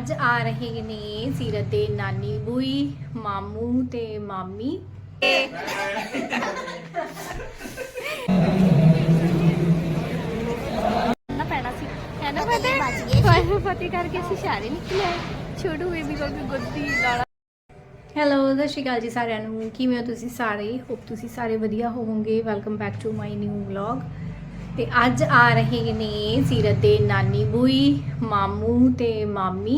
ਅੱਜ ਆ ਰਹੇ ਨੇ ਸੀਰਤ ਦੇ ਨਾਨੀ ਬੂਈ ਮਾਮੂ ਤੇ ਮਾਮੀ। ਨਾ ਪੈਣਾ ਸੀ। ਹੈ ਨਾ ਫਤਿਹ ਫਤਿਹ ਕਰਕੇ ਅਸੀਂ ਸਾਰੇ ਨਿਕਲੇ ਆਏ। ਛੋਟੂ ਬੇਬੀ ਕੋਲ ਵੀ ਗੁੱਦੀ ਲਾਲਾ। ਹੈਲੋ ਸਤਿ ਸ਼੍ਰੀ ਅਕਾਲ ਜੀ ਸਾਰਿਆਂ ਨੂੰ। ਕਿਵੇਂ ਹੋ ਤੁਸੀਂ ਸਾਰੇ? ਹੋਪ ਤੁਸੀਂ ਸਾਰੇ ਵਧੀਆ ਹੋਵੋਗੇ। Welcome back to my new vlog ਤੇ ਅੱਜ ਆ ਰਹੇ ਨੇ ਸੀਰਤ ਦੇ ਨਾਨੀ ਬੂਈ, ਮਾਮੂ ਤੇ ਮਾਮੀ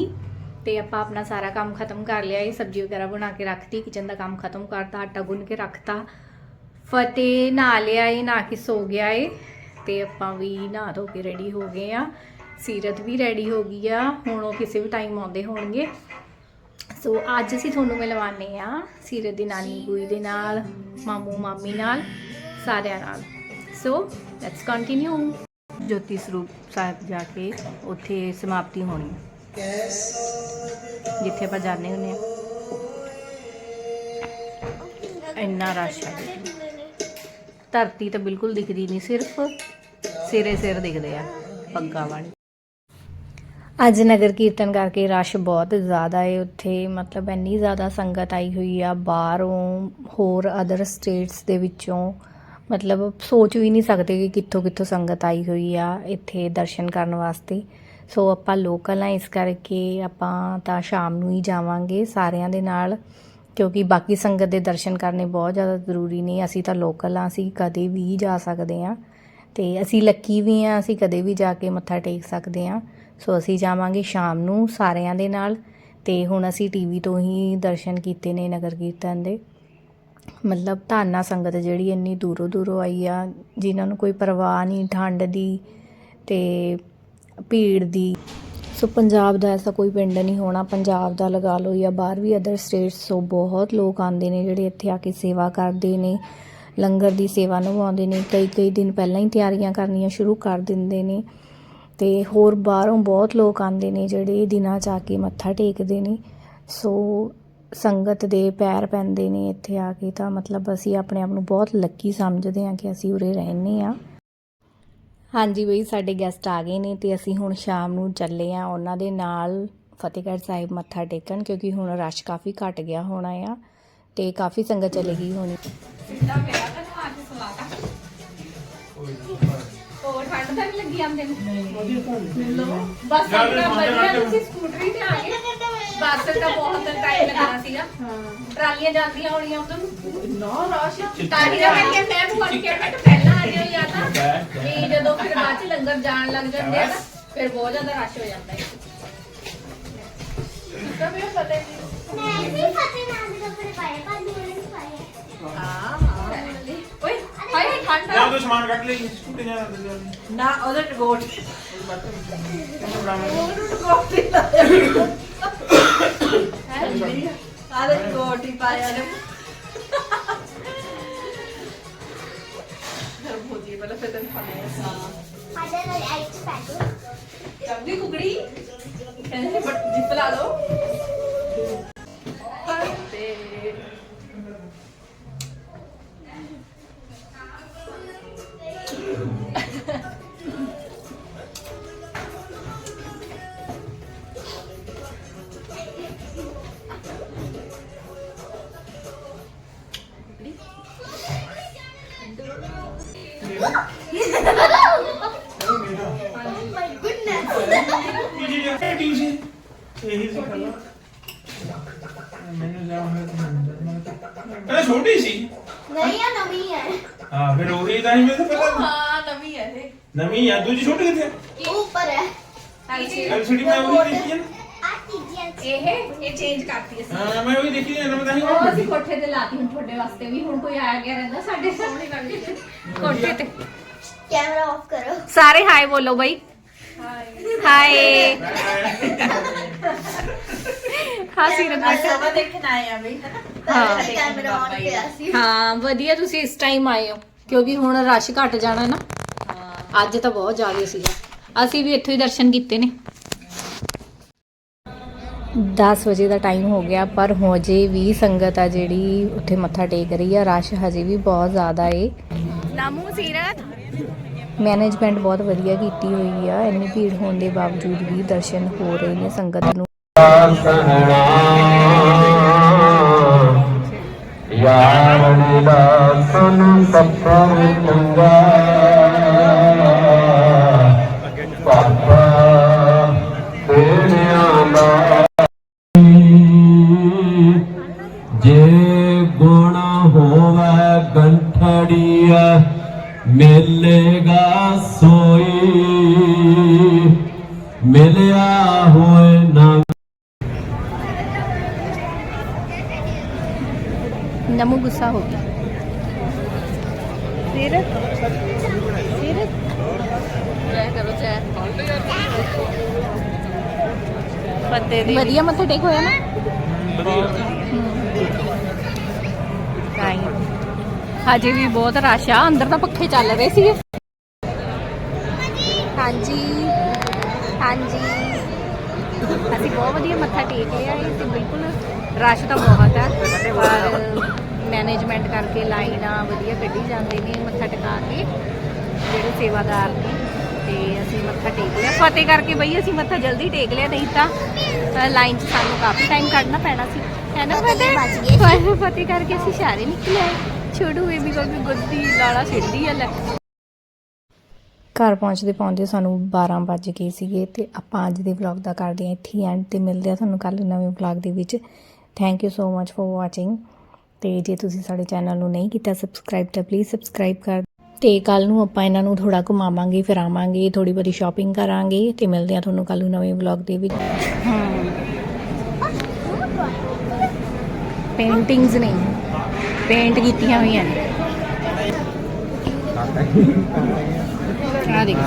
ਤੇ ਆਪਾਂ ਆਪਣਾ ਸਾਰਾ ਕੰਮ ਖਤਮ ਕਰ ਲਿਆ, ਇਹ ਸਬਜ਼ੀ ਵਗੈਰਾ ਬਣਾ ਕੇ ਰੱਖਤੀ, ਕਿਚਨ ਦਾ ਕੰਮ ਖਤਮ ਕਰਤਾ, ਆਟਾ ਗੁੰਨ ਕੇ ਰੱਖਤਾ। ਫਤਿਹ ਨਹਾ ਲਿਆ ਏ ਨਾ ਕਿ ਸੋ ਗਿਆ ਏ ਤੇ ਆਪਾਂ ਵੀ ਨਹਾ ਧੋ ਕੇ ਰੈਡੀ ਹੋ ਗਏ ਆ। ਸੀਰਤ ਵੀ ਰੈਡੀ ਹੋ ਗਈ ਆ, ਹੁਣ ਉਹ ਕਿਸੇ ਵੀ ਟਾਈਮ ਆਉਂਦੇ ਹੋਣਗੇ। ਸੋ ਅੱਜ ਅਸੀਂ ਤੁਹਾਨੂੰ ਮਿਲਵਾਨੇ ਆ ਸੀਰਤ ਦੀ ਨਾਨੀ ਬੂਈ ਦੇ ਨਾਲ, ਮਾਮੂ, ਮਾਮੀ ਨਾਲ, ਸਾਰਿਆਂ ਨਾਲ। ਸੋ ਲੈਟਸ ਕੰਟੀਨਿਊ ਜੋਤੀ ਸਰੂਪ ਸਾਹਿਬ ਜਾ ਕੇ ਉੱਥੇ ਸਮਾਪਤੀ ਹੋਣੀ ਜਿੱਥੇ ਆਪਾਂ ਜਾਂਦੇ ਹੁੰਦੇ ਆ ਇੰਨਾ ਰਸ਼ ਹੈ ਧਰਤੀ ਤਾਂ ਬਿਲਕੁਲ ਦਿਖਦੀ ਨਹੀਂ ਸਿਰਫ ਸਿਰੇ ਸਿਰ ਦਿਖਦੇ ਆ ਪੱਗਾਂ ਵਾਲੇ ਅੱਜ ਨਗਰ ਕੀਰਤਨ ਕਰਕੇ ਰਸ਼ ਬਹੁਤ ਜ਼ਿਆਦਾ ਹੈ ਉੱਥੇ ਮਤਲਬ ਇੰਨੀ ਜ਼ਿਆਦਾ ਸੰਗਤ ਆਈ ਹੋਈ ਆ ਬਾਹਰੋਂ ਹੋਰ ਅਦਰ ਸਟੇਟਸ ਦੇ ਵਿੱਚੋਂ ਮਤਲਬ ਸੋਚ ਵੀ ਨਹੀਂ ਸਕਦੇ ਕਿ ਕਿੱਥੋਂ ਕਿੱਥੋਂ ਸੰਗਤ ਆਈ ਹੋਈ ਆ ਇੱਥੇ ਦਰਸ਼ਨ ਕਰਨ ਵਾਸਤੇ। ਸੋ ਆਪਾਂ ਲੋਕਲ ਆ, ਇਸ ਕਰਕੇ ਆਪਾਂ ਤਾਂ ਸ਼ਾਮ ਨੂੰ ਹੀ ਜਾਵਾਂਗੇ ਸਾਰਿਆਂ ਦੇ ਨਾਲ, ਕਿਉਂਕਿ ਬਾਕੀ ਸੰਗਤ ਦੇ ਦਰਸ਼ਨ ਕਰਨੇ ਬਹੁਤ ਜ਼ਿਆਦਾ ਜ਼ਰੂਰੀ ਨੇ। ਅਸੀਂ ਤਾਂ ਲੋਕਲ ਆ, ਅਸੀਂ ਕਦੇ ਵੀ ਜਾ ਸਕਦੇ ਆ। ਤੇ ਅਸੀਂ ਲੱਕੀ ਵੀ ਆ, ਅਸੀਂ ਕਦੇ ਵੀ ਜਾ ਕੇ ਮੱਥਾ ਟੇਕ ਸਕਦੇ ਆ। ਸੋ ਅਸੀਂ ਜਾਵਾਂਗੇ ਸ਼ਾਮ ਨੂੰ ਸਾਰਿਆਂ ਦੇ ਨਾਲ। ਤੇ ਹੁਣ ਅਸੀਂ ਟੀਵੀ ਤੋਂ ਹੀ ਦਰਸ਼ਨ ਕੀਤੇ ਨੇ ਨਗਰ ਕੀਰਤਨ ਦੇ। ਮਤਲਬ ਧਾਰਨਾ ਸੰਗਤ ਜਿਹੜੀ ਇੰਨੀ ਦੂਰੋਂ ਦੂਰੋਂ ਆਈ ਆ, ਜਿਨ੍ਹਾਂ ਨੂੰ ਕੋਈ ਪਰਵਾਹ ਨਹੀਂ, ਠੰਡ ਦੀ ਤੇ ਭੀੜ ਦੀ। ਸੋ ਪੰਜਾਬ ਦਾ ਐਸਾ ਕੋਈ ਪਿੰਡ ਨਹੀਂ ਹੋਣਾ, ਪੰਜਾਬ ਦਾ ਲਗਾ ਲਓ ਜਾਂ ਬਾਹਰ ਵੀ ਅਦਰ ਸਟੇਟਸ ਤੋਂ ਬਹੁਤ ਲੋਕ ਆਉਂਦੇ ਨੇ ਜਿਹੜੇ ਇੱਥੇ ਆ ਕੇ ਸੇਵਾ ਕਰਦੇ ਨੇ, ਲੰਗਰ ਦੀ ਸੇਵਾ ਨਿਭਾਉਂਦੇ ਨੇ, ਕਈ ਕਈ ਦਿਨ ਪਹਿਲਾਂ ਹੀ ਤਿਆਰੀਆਂ ਕਰਨੀਆਂ ਸ਼ੁਰੂ ਕਰ ਦਿੰਦੇ ਨੇ। ਤੇ ਹੋਰ ਬਾਹਰੋਂ ਬਹੁਤ ਲੋਕ ਆਉਂਦੇ ਨੇ ਜਿਹੜੇ ਦਿਨਾਂ ਚ ਆ ਕੇ ਮੱਥਾ ਟੇਕਦੇ ਨੇ। ਸੋ ਸੰਗਤ ਦੇ ਪੈਰ ਪੈਂਦੇ ਨੇ ਇੱਥੇ ਆ ਕੇ ਤਾਂ ਮਤਲਬ ਅਸੀਂ ਆਪਣੇ ਆਪ ਨੂੰ ਬਹੁਤ ਲੱਕੀ ਸਮਝਦੇ ਹਾਂ ਕਿ ਅਸੀਂ ਉਰੇ ਰਹਿੰਦੇ ਆ ਹਾਂਜੀ ਬਈ ਸਾਡੇ ਗੈਸਟ ਆ ਗਏ ਨੇ ਤੇ ਅਸੀਂ ਹੁਣ ਸ਼ਾਮ ਨੂੰ ਚੱਲੇ ਆ ਉਹਨਾਂ ਦੇ ਨਾਲ ਫਤਿਹਗੜ੍ਹ ਸਾਹਿਬ ਮੱਥਾ ਟੇਕਣ ਕਿਉਂਕਿ ਹੁਣ ਰਸ਼ ਕਾਫੀ ਘਟ ਗਿਆ ਹੋਣਾ ਆ ਤੇ ਕਾਫੀ ਸੰਗਤ ਚਲੇ ਗਈ ਹੋਣੀ। ਹੋਰ ਠੰਡ ਤਾਂ ਨਹੀਂ ਲੱਗੀ ਆਂਦੇ ਨੂੰ? ਬਸ ਆਪਣਾ ਵਧੀਆ ਤੁਸੀਂ ਸਕੂਟਰੀ ਤੇ ਆ ਗਏ। ਬੱਸ ਤਾਂ ਬਹੁਤ ਟਾਈਮ ਲੱਗਣਾ ਸੀਗਾ। ਟਰਾਲੀਆਂ ਜਾਂਦੀਆਂ ਹੋਣੀਆਂ ਉਧਰ ਨੂੰ ਨਾ ਰਸ਼ ਤਾਂ ਹੀ ਤਾਂ ਮੈਂ ਕਿਹਾ ਮੈਂ ਫੋਨ ਕੇ ਮੈਂ ਕਿਹਾ ਪਹਿਲਾਂ ਆ ਜਾਓ ਜਾਂ ਤਾਂ ਵੀ ਜਦੋਂ ਫਿਰ ਬਾਅਦ ਚ ਲੰਗਰ ਜਾਣ ਲੱਗ ਜਾਂਦੇ ਆ ਨਾ ਫਿਰ ਬਹੁਤ ਜ਼ਿਆਦਾ ਰਸ਼ ਹੋ ਜਾਂਦਾ ਹੈ। ਤਾਂ ਮੈਂ ਪਤਾ ਨਹੀਂ ਮੈਂ ਵੀ ਫਤਿਹ ਨਾਲ ਦੇ ਕੱਪੜੇ ਪਾਏ ਪਰ ਮੇਰੇ ਨਹੀਂ ਪਾਏ ਹਾਂ ਓਏ ਹਾਏ ਠੰਡ ਜਾਂ ਤੋਂ ਸਮਾਨ ਕੱਢ ਲਈ ਸਕੂਟੀ ਜਾਂ ਨਾ ਉਹਦੇ ਟਗੋਟ ਆਲੇ ਪਹਿਲਾਂ ਫਿਰ ਤੈਨੂੰ ਖਾਣੇ ਸਾਡੇ ਨਾਲ ਚੰਗੀ ਕੁਕੜੀ। ਕਹਿੰਦੇ ਬਟ ਜਿੱਪ ਲਾ ਲਓ। ਪਹਿਲਾਂ ਛੋਟੀ ਸੀ ਨਹੀਂ ਆ ਨਵੀਂ ਹੈ ਹਾਂ ਫਿਰ ਉਹੀ ਤਾਂ ਹੀ ਮੈਨੂੰ ਪਤਾ ਹਾਂ ਨਵੀਂ ਹੈ ਇਹ ਨਵੀਂ ਆ ਦੂਜੀ ਛੋਟੀ ਕਿੱਥੇ ਉਹ ਉੱਪਰ ਹੈ ਐਲਸੀਡੀ ਮੈਂ ਉਹੀ ਦੇਖੀ ਹੈ ਨਾ ਆ ਤੀਜੀ ਇਹ ਇਹ ਚੇਂਜ ਕਰਤੀ ਅਸੀਂ ਹਾਂ ਮੈਂ ਉਹੀ ਦੇਖੀ ਹੈ ਨਾ ਮੈਂ ਤਾਂ ਹੀ ਉਹ ਅਸੀਂ ਕੋਠੇ ਤੇ ਲਾਤੀ ਹੁਣ ਤੁਹਾਡੇ ਵਾਸਤੇ ਵੀ ਹੁਣ ਕੋਈ ਆਇਆ ਗਿਆ ਰਹਿੰਦਾ ਸਾਡੇ ਸਾਹਮਣੇ ਲੱਗਦੀ ਕੋਠੇ ਤੇ ਕੈਮਰਾ ਆਫ ਕਰੋ। ਸਾਰੇ ਹਾਈ ਬੋਲੋ ਬਈ। ਹਾਏ। ਹਾਂ ਸੀਰਤ ਸਵਾ ਦੇਖਣ ਆਏ ਆ ਬਈ। ਹਾਂ। ਕੈਮਰਾ ਆਨ ਪਿਆ ਸੀ। ਹਾਂ ਵਧੀਆ ਤੁਸੀਂ ਇਸ ਟਾਈਮ ਆਏ ਹੋ। ਕਿਉਂਕਿ ਹੁਣ ਰਸ਼ ਘਟ ਜਾਣਾ ਨਾ। ਹਾਂ ਅੱਜ ਤਾਂ ਬਹੁਤ ਜ਼ਿਆਦਾ ਸੀਗਾ। ਅਸੀਂ ਵੀ ਇੱਥੋਂ ਹੀ ਦਰਸ਼ਨ ਕੀਤੇ ਨੇ। 10 ਵਜੇ ਦਾ ਟਾਈਮ ਹੋ ਗਿਆ ਪਰ ਹਜੇ ਵੀ ਸੰਗਤ ਆ ਜਿਹੜੀ ਉੱਥੇ ਮੱਥਾ ਟੇਕ ਰਹੀ ਆ। ਰਸ਼ ਹਜੇ ਵੀ ਬਹੁਤ ਜ਼ਿਆਦਾ ਏ। ਨਾਮੂ ਸੀਰਤ। ਮੈਨੇਜਮੈਂਟ ਬਹੁਤ ਵਧੀਆ ਕੀਤੀ ਹੋਈ ਆ, ਇੰਨੀ ਭੀੜ ਹੋਣ ਦੇ ਬਾਵਜੂਦ ਵੀ ਦਰਸ਼ਨ ਹੋ ਰਹੇ ਨੇ ਸੰਗਤ ਨੂੰ। ਯਾਰ ਦਾ ਸੁਨ ਪੱਥਰ ਚੰਗਾ। ਮਿਲਿਆ ਹੋਏ ਨਾ ਨਮੂ ਗੁੱਸਾ ਹੋ ਗਿਆ। ਫਿਰ ਫਿਰ ਜੈ ਕਰੋ ਜੈ ਫਤਿਹ ਦੀ। ਵਧੀਆ ਮੱਥਾ ਟੇਕ ਹੋਇਆ ਨਾ? ਕਾਈ ਹਜੇ ਵੀ ਬਹੁਤ ਰਸ਼ ਆ ਅੰਦਰ ਤਾਂ ਪੱਖੇ ਚੱਲ ਰਹੇ ਸੀ ਹਾਂਜੀ। ਹਾਂਜੀ। ਅਸੀਂ ਬਹੁਤ ਵਧੀਆ ਮੱਥਾ ਟੇਕ ਲਿਆ ਇਹ ਤੇ ਬਿਲਕੁਲ ਰਸ਼ ਤਾਂ ਬਹੁਤ ਹੈ ਪਰ ਮੈਨੇਜਮੈਂਟ ਕਰਕੇ ਲਾਈਨਾਂ ਵਧੀਆ ਕੱਢੀ ਜਾਂਦੇ ਨੇ ਮੱਥਾ ਟਿਕਾ ਕੇ ਜਿਹੜੇ ਸੇਵਾਦਾਰ ਨੇ। ਤੇ ਅਸੀਂ ਮੱਥਾ ਟੇਕ ਲਿਆ। ਫਤਿਹ ਕਰਕੇ ਬਈ ਅਸੀਂ ਮੱਥਾ ਜਲਦੀ ਟੇਕ ਲਿਆ ਨਹੀਂ ਤਾਂ ਲਾਈਨ 'ਚ ਸਾਨੂੰ ਕਾਫੀ ਟਾਈਮ ਕੱਢਣਾ ਪੈਣਾ ਸੀ। ਹੈ ਨਾ ਫਤਿਹ ਫਤਿਹ? ਕਰਕੇ ਅਸੀਂ ਸਾਰੇ ਨਿਕਲੇ ਛੋਟੂ ਬੇਬੀ ਕੋਲ ਵੀ ਗੁੱਦੀ ਲਾਲਾ ਛਿੜਦੀ ਆ ਲੈ। ਘਰ ਪਹੁੰਚਦੇ ਪਹੁੰਚਦੇ ਸਾਨੂੰ 12 ਵੱਜ ਗਏ ਸੀਗੇ ਤੇ ਆਪਾਂ ਅੱਜ ਦੇ ਵਲੌਗ ਦਾ ਕਰਦੇ ਹਾਂ ਇੱਥੇ ਐਂਡ ਤੇ ਮਿਲਦੇ ਆ ਤੁਹਾਨੂੰ ਕੱਲ ਨਵੇਂ ਵਲੌਗ ਦੇ ਵਿੱਚ। Thank you so much for watching ਤੇ ਜੇ ਤੁਸੀਂ ਸਾਡੇ ਚੈਨਲ ਨੂੰ ਨਹੀਂ ਕੀਤਾ ਸਬਸਕ੍ਰਾਈਬ ਤਾਂ ਪਲੀਜ਼ ਸਬਸਕ੍ਰਾਈਬ ਕਰ ਤੇ ਕੱਲ ਨੂੰ ਆਪਾਂ ਇਹਨਾਂ ਨੂੰ ਥੋੜਾ ਘੁਮਾਵਾਂਗੇ, ਫਿਰਾਵਾਂਗੇ ਥੋੜੀ ਬਹੁਤੀ ਸ਼ਾਪਿੰਗ ਕਰਾਂਗੇ ਤੇ ਮਿਲਦੇ ਆ ਤੁਹਾਨੂੰ ਕੱਲ ਨੂੰ ਨਵੇਂ ਵਲੌਗ ਦੇ ਵਿੱਚ। ਪੇਂਟਿੰਗਸ ਨਹੀਂ ਪੇਂਟ ਕੀਤੀਆਂ ਹੋਈਆਂ ਨੇ। ਆ ਦੇਖੋ